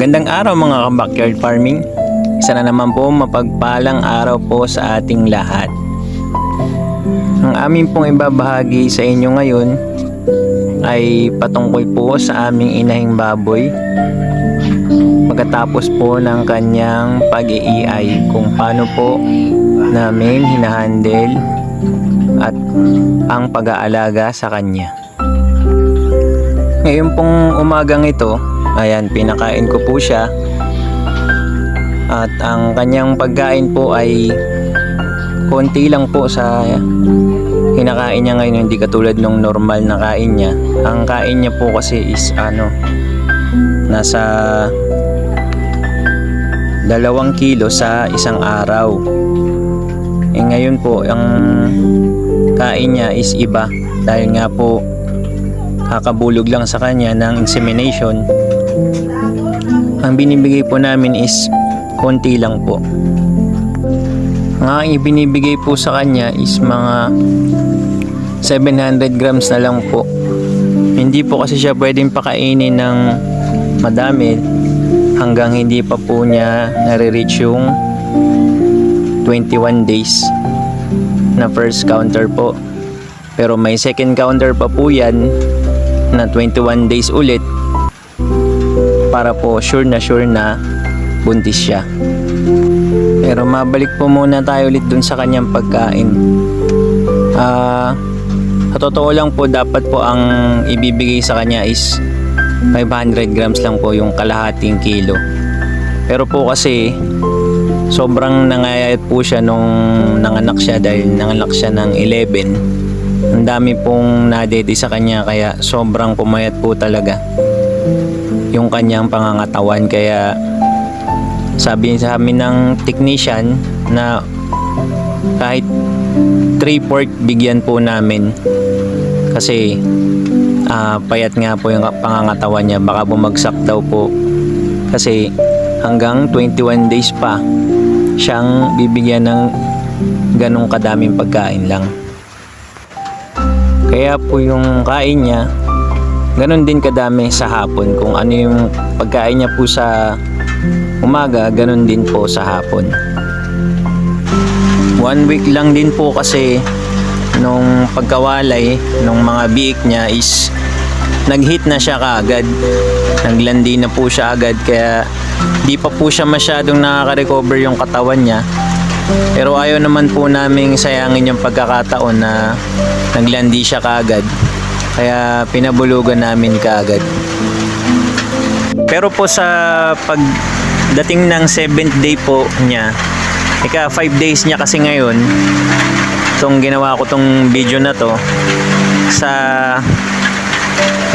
Magandang araw mga ka-backyard farming. Isa na naman po mapagpalang araw po sa ating lahat. Ang amin pong ibabahagi sa inyo ngayon ay patungkol po sa aming inahing baboy pagkatapos po ng kanyang pag-iiay kung paano po namin hinahandle at ang pag-aalaga sa kanya. Ngayon pong umagang ito, ayan, pinakain ko po siya. At ang kanyang pagkain po ay konti lang po sa kinakain niya ngayon, hindi katulad nung normal na kain niya. Ang kain niya po kasi is ano, nasa dalawang kilo sa isang araw. Eh ngayon po, ang kain niya is iba dahil nga po kakabulog lang sa kanya ng insemination ang binibigay po namin is konti lang po. Ang ibinibigay po sa kanya is mga 700 grams na lang po. Hindi po kasi siya pwedeng pakainin ng madami hanggang hindi pa po niya nare-reach yung 21 days na first counter po. Pero may second counter pa po yan na 21 days ulit para po sure na sure na buntis siya. Pero mabalik po muna tayo ulit dun sa kanyang pagkain. Ah, sa totoo lang po dapat po ang ibibigay sa kanya is 500 grams lang po yung kalahating kilo. Pero po kasi sobrang nangayayat po siya nung nanganak siya dahil nanganak siya ng 11 ang dami pong nadede sa kanya kaya sobrang pumayat po talaga yung kanyang pangangatawan. Kaya sabi sa amin ng technician na kahit 3 port bigyan po namin. Kasi ah, payat nga po yung pangangatawan niya. Baka bumagsak daw po. Kasi hanggang 21 days pa siyang bibigyan ng ganong kadaming pagkain lang. Kaya po yung kain niya, ganun din kadami sa hapon. Kung ano yung pagkain niya po sa umaga, ganun din po sa hapon. One week lang din po kasi nung pagkawalay nung mga biik niya is nag-hit na siya kaagad. Naglandi na po siya agad kaya di pa po siya masyadong nakaka-recover yung katawan niya. Pero ayaw naman po naming sayangin yung pagkakataon na naglandi siya kaagad. Kaya pinabulugan namin kaagad. Pero po sa pagdating ng 7th day po niya, ika 5 days niya kasi ngayon, itong ginawa ko tong video na to, sa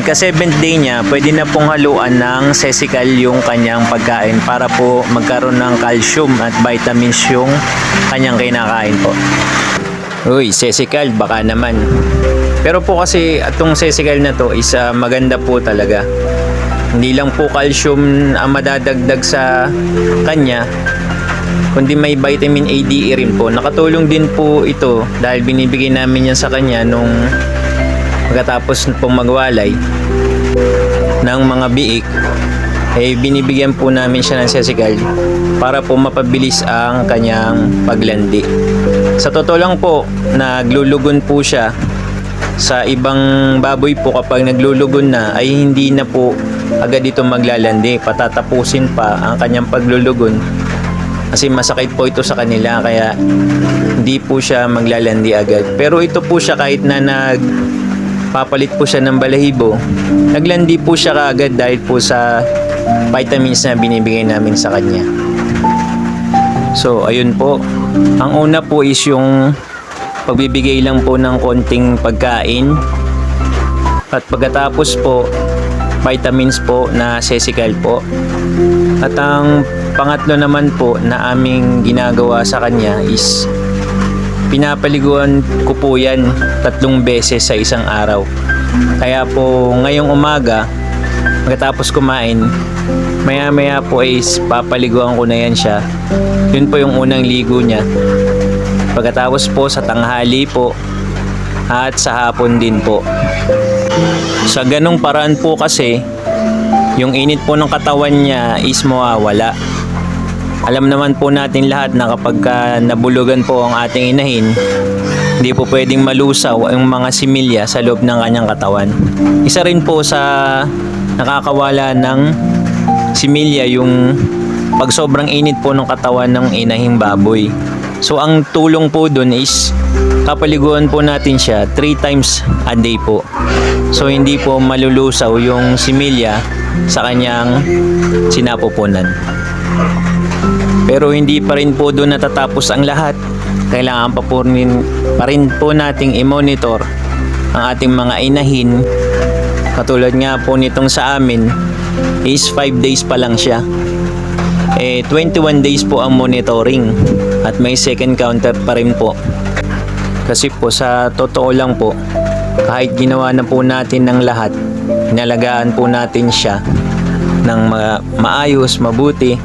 ika 7th day niya, pwede na pong haluan ng sesical yung kanyang pagkain para po magkaroon ng calcium at vitamins yung kanyang kinakain po. Uy, sesical, baka naman. Pero po kasi itong sesical na to is ah, maganda po talaga. Hindi lang po calcium ang madadagdag sa kanya, kundi may vitamin A, D, E rin po. Nakatulong din po ito dahil binibigay namin yan sa kanya nung pagkatapos pong magwalay ng mga biik eh binibigyan po namin siya ng sesigal para po mapabilis ang kanyang paglandi. Sa totoo lang po, naglulugon po siya sa ibang baboy po kapag naglulugon na ay hindi na po agad ito maglalandi. Patatapusin pa ang kanyang paglulugon kasi masakit po ito sa kanila kaya hindi po siya maglalandi agad. Pero ito po siya kahit na nag papalit po siya ng balahibo, naglandi po siya kaagad dahil po sa vitamins na binibigay namin sa kanya. So, ayun po. Ang una po is yung pagbibigay lang po ng konting pagkain. At pagkatapos po, vitamins po na sesical po. At ang pangatlo naman po na aming ginagawa sa kanya is pinapaliguan ko po yan tatlong beses sa isang araw. Kaya po ngayong umaga, pagkatapos kumain, maya maya po is papaliguan ko na yan siya. Yun po yung unang ligo niya. Pagkatapos po sa tanghali po at sa hapon din po. Sa ganong paraan po kasi, yung init po ng katawan niya is mawawala. Alam naman po natin lahat na kapag ka nabulugan po ang ating inahin, hindi po pwedeng malusaw ang mga similya sa loob ng kanyang katawan. Isa rin po sa nakakawala ng similya yung pag sobrang init po ng katawan ng inahing baboy. So ang tulong po dun is kapaliguan po natin siya 3 times a day po. So hindi po malulusaw yung similya sa kanyang sinapupunan. Pero hindi pa rin po doon natatapos ang lahat. Kailangan pa po rin, pa rin po nating i-monitor ang ating mga inahin. Katulad nga po nitong sa amin is 5 days pa lang siya. Eh, 21 days po ang monitoring at may second counter pa rin po. Kasi po sa totoo lang po, kahit ginawa na po natin ng lahat, inalagaan po natin siya ng ma- maayos, mabuti,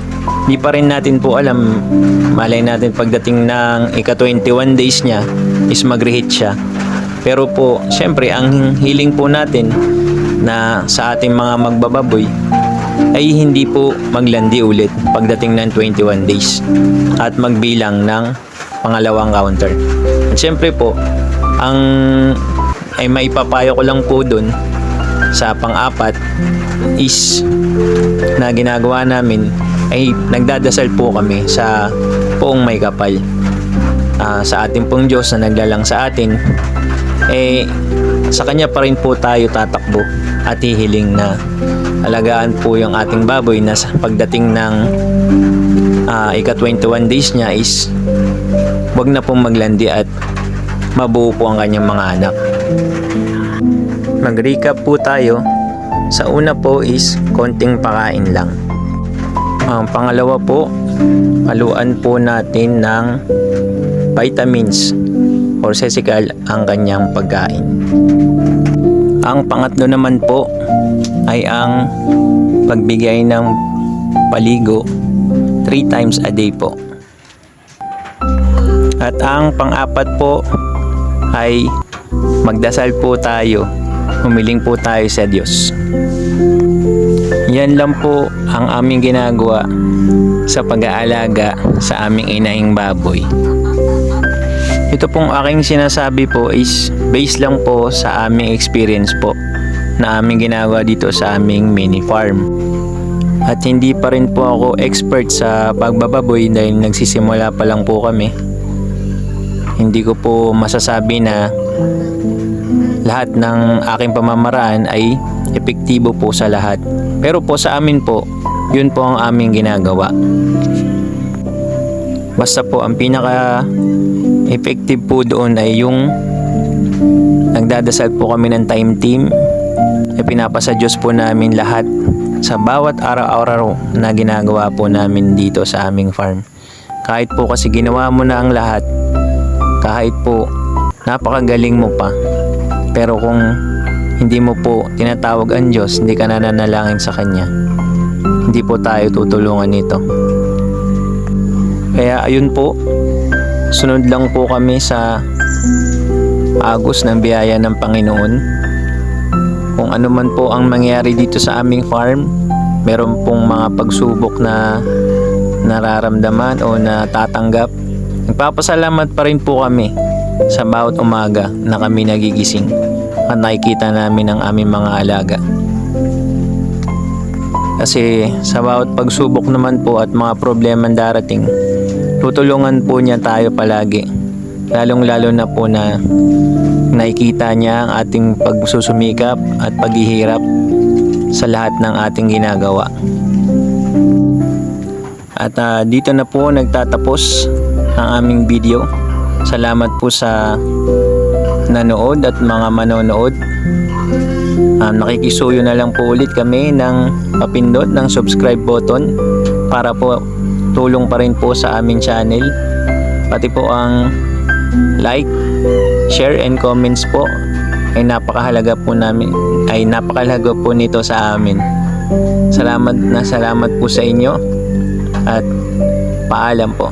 di pa rin natin po alam, malay natin pagdating ng ika-21 days niya is mag-reheat siya. Pero po, syempre, ang hiling po natin na sa ating mga magbababoy ay hindi po maglandi ulit pagdating ng 21 days at magbilang ng pangalawang counter. At syempre po, ang ay maipapayo ko lang po dun sa pang-apat is na ginagawa namin ay nagdadasal po kami sa poong may kapal Ah, sa ating pong Diyos na naglalang sa atin eh sa kanya pa rin po tayo tatakbo at hihiling na alagaan po yung ating baboy na sa pagdating ng ah, ika 21 days niya is wag na pong maglandi at mabuo po ang kanyang mga anak. Mag-recap po tayo. Sa una po is konting pakain lang. Ang pangalawa po haluan po natin ng vitamins or sesical ang kanyang pagkain. Ang pangatlo naman po ay ang pagbigay ng paligo 3 times a day po. At ang pang-apat po ay magdasal po tayo humiling po tayo sa Diyos. Yan lang po ang aming ginagawa sa pag-aalaga sa aming inahing baboy ito pong aking sinasabi po is based lang po sa aming experience po na aming ginagawa dito sa aming mini farm. At hindi pa rin po ako expert sa pagbababoy dahil nagsisimula pa lang po kami. Hindi ko po masasabi na lahat ng aking pamamaraan ay epektibo po sa lahat. Pero po sa amin po, yun po ang aming ginagawa. Basta po ang pinaka effective po doon ay yung nagdadasal po kami ng time team e pinapasa Diyos po namin lahat sa bawat araw-araw na ginagawa po namin dito sa aming farm. Kahit po kasi ginawa mo na ang lahat, kahit po napakagaling mo pa, pero kung hindi mo po tinatawag ang Diyos, hindi ka nananalangin sa Kanya, hindi po tayo tutulungan nito. Kaya ayun po, sunod lang po kami sa agos ng biyaya ng Panginoon. Kung ano man po ang mangyari dito sa aming farm, meron pong mga pagsubok na nararamdaman o natatanggap. Nagpapasalamat pa rin po kami sa bawat umaga na kami nagigising at nakikita namin ang aming mga alaga. Kasi sa bawat pagsubok naman po at mga problema darating, tutulungan po niya tayo palagi. Lalong lalo na po na nakikita niya ang ating pagsusumikap at paghihirap sa lahat ng ating ginagawa. At ah, dito na po nagtatapos ang aming video. Salamat po sa nanood at mga manonood. Um, nakikisuyo na lang po ulit kami ng papindot ng subscribe button para po tulong pa rin po sa aming channel. Pati po ang like, share and comments po ay napakahalaga po namin ay napakahalaga po nito sa amin. Salamat na salamat po sa inyo at paalam po.